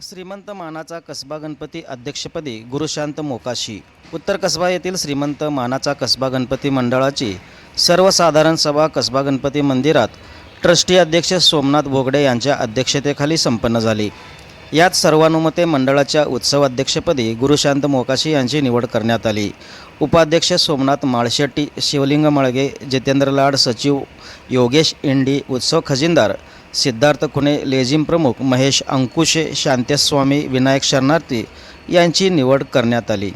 श्रीमंत मानाचा कसबा गणपती अध्यक्षपदी गुरुशांत मोकाशी. उत्तर कसबा येथील श्रीमंत मानाचा कसबा गणपती मंडळाची सर्वसाधारण सभा कसबा गणपती मंदिरात ट्रस्टी अध्यक्ष सोमनाथ भोगडे यांच्या अध्यक्षतेखाली संपन्न झाली. यात सर्वानुमते मंडळाच्या उत्सव अध्यक्षपदी गुरुशांत मोकाशी यांची निवड करण्यात आली. उपाध्यक्ष सोमनाथ माळशेट्टी शिवलिंग मळगे जितेंद्र लाड सचिव योगेश इंडी उत्सव खजिनदार सिद्धार्थ खुने लेझिम प्रमुख महेश अंकुशे शांतेस्वामी विनायक शरणार्थी यांची निवड करण्यात आली.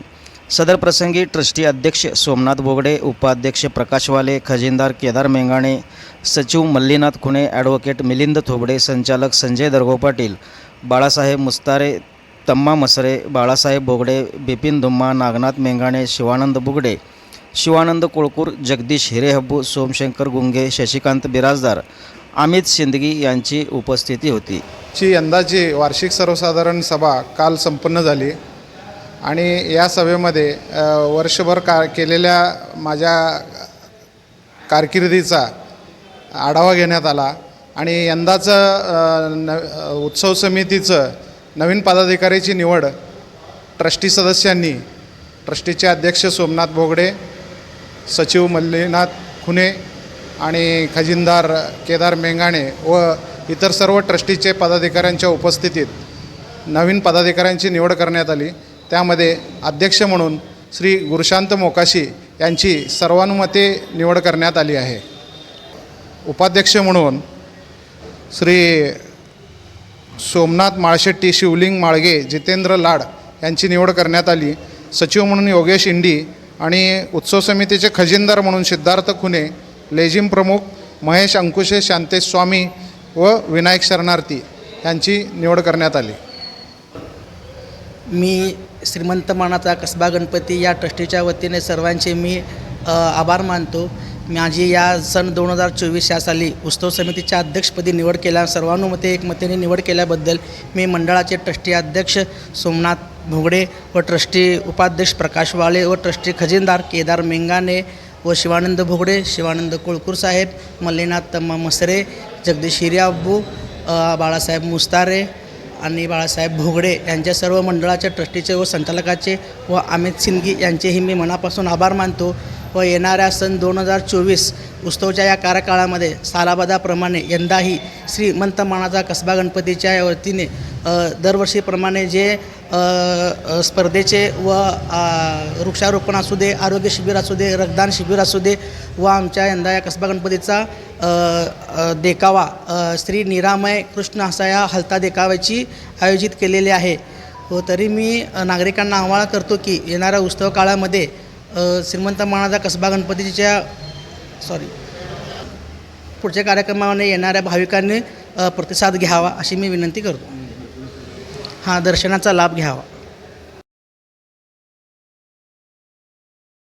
सदर प्रसंगी ट्रस्टी अध्यक्ष सोमनाथ बोगडे उपाध्यक्ष प्रकाशवाले खजिनदार केदार मेंगाणे सचिव मल्लीनाथ खुणे ॲडव्होकेट मिलिंद थोबडे संचालक संजय दर्गो पाटील बाळासाहेब मुस्तारे तम्मा मसरे बाळासाहेब बोगडे बिपिन धुम्मा नागनाथ मेंगाणे शिवानंद बुगडे शिवानंद कोळकूर जगदीश हिरेहब्बू सोमशंकर गुंगे शशिकांत बिराजदार अमित शिंदगी यांची उपस्थिती होती. ची यंदाची वार्षिक सर्वसाधारण सभा काल संपन्न झाली. आणि या सभेमध्ये वर्षभर का केलेल्या माझ्या कारकिर्दीचा आढावा घेण्यात आला. आणि यंदाचं न उत्सव समितीचं नवीन पदाधिकाऱ्याची निवड ट्रस्टी सदस्यांनी ट्रस्टीचे अध्यक्ष सोमनाथ भोगडे सचिव मल्लीनाथ खुने आणि खजिनदार केदार मेंगाणे व इतर सर्व ट्रस्टीचे पदाधिकाऱ्यांच्या उपस्थितीत नवीन पदाधिकाऱ्यांची निवड करण्यात आली. त्यामध्ये अध्यक्ष म्हणून श्री गुरुशांत मोकाशी यांची सर्वानुमते निवड करण्यात आली आहे. उपाध्यक्ष म्हणून श्री सोमनाथ माळशेट्टी शिवलिंग माळगे जितेंद्र लाड यांची निवड करण्यात आली. सचिव म्हणून योगेश इंडी आणि उत्सव समितीचे खजिनदार म्हणून सिद्धार्थ खुने लेझिम प्रमुख महेश अंकुशे शांतेश स्वामी व विनायक शरणार्थी यांची निवड करण्यात आली. मी श्रीमंत मानाचा कसबा गणपती या ट्रस्टीच्या वतीने सर्वांचे मी आभार मानतो. माझी या सन दोन हजार चोवीस या साली उत्सव समितीच्या अध्यक्षपदी निवड केल्या सर्वानुमते एकमतेने निवड केल्याबद्दल मी मंडळाचे ट्रस्टी अध्यक्ष सोमनाथ भोगडे व ट्रस्टी उपाध्यक्ष प्रकाश वाळे व ट्रस्टी खजिनदार केदार मेंगाने व शिवानंद भोगडे शिवानंद कोळकूर साहेब मल्लीनाथ तम्मा मसरे जगदीश हिर्याब्बू बाळासाहेब मुस्तारे आणि बाळासाहेब भोगडे यांच्या सर्व मंडळाच्या ट्रस्टीचे व संचालकाचे व अमित सिंदगी यांचेही मी मनापासून आभार मानतो. व येणाऱ्या सन दोन हजार चोवीस उत्सवच्या या कार्यकाळामध्ये सालाबादाप्रमाणे यंदाही श्रीमंत मानाचा कसबा गणपतीच्या वतीने दरवर्षीप्रमाणे जे स्पर्धेचे व वृक्षारोपण असू दे आरोग्य शिबिर असू दे रक्तदान शिबिर असू दे व आमच्या यंदा या कसबा गणपतीचा देखावा श्री निरामय कृष्ण असा या हलता देखाव्याची आयोजित केलेली आहे. व तरी मी नागरिकांना आवाहन करतो की येणाऱ्या उत्सव काळामध्ये श्रीमंत मानाचा कसबा गणपतीच्या सॉरी पुढच्या कार्यक्रमाने येणाऱ्या भाविकांनी प्रतिसाद घ्यावा अशी मी विनंती करतो. हा दर्शनाचा लाभ घ्यावा.